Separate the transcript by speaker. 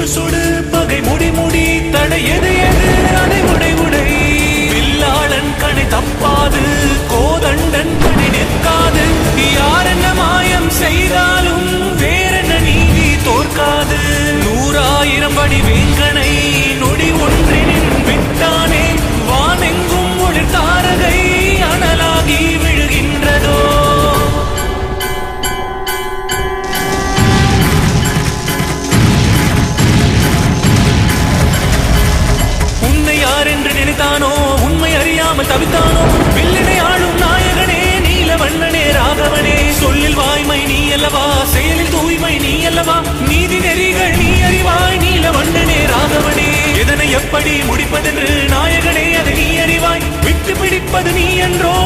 Speaker 1: சுடு சுடு பகை முடி முடி தடை எது எது? அதை உடை உடை. வில்லாளன் கணை தப்பாது கோதண்டன் கணை நிற்காது. யார் என்ன மாயம் செய்தாலும் வேறென்ன நீதி தோற்காது. நூறாயிரம் படி வேங்கனை தவித்தானோ? உண்மை அறியாமல் தவித்தானோ? வில்லனை ஆளும் நாயகனே நீல வண்ணனே ராகவனே. சொல்லில் வாய்மை நீ அல்லவா? செயலில் தூய்மை நீ அல்லவா? நீதி நெறிகள் நீ அறிவாய் நீல வண்ணனே ராகவனே. எதனை எப்படி முடிப்பதென்று நாயகனே அதை நீ அறிவாய். விட்டு பிடிப்பது நீ என்றோ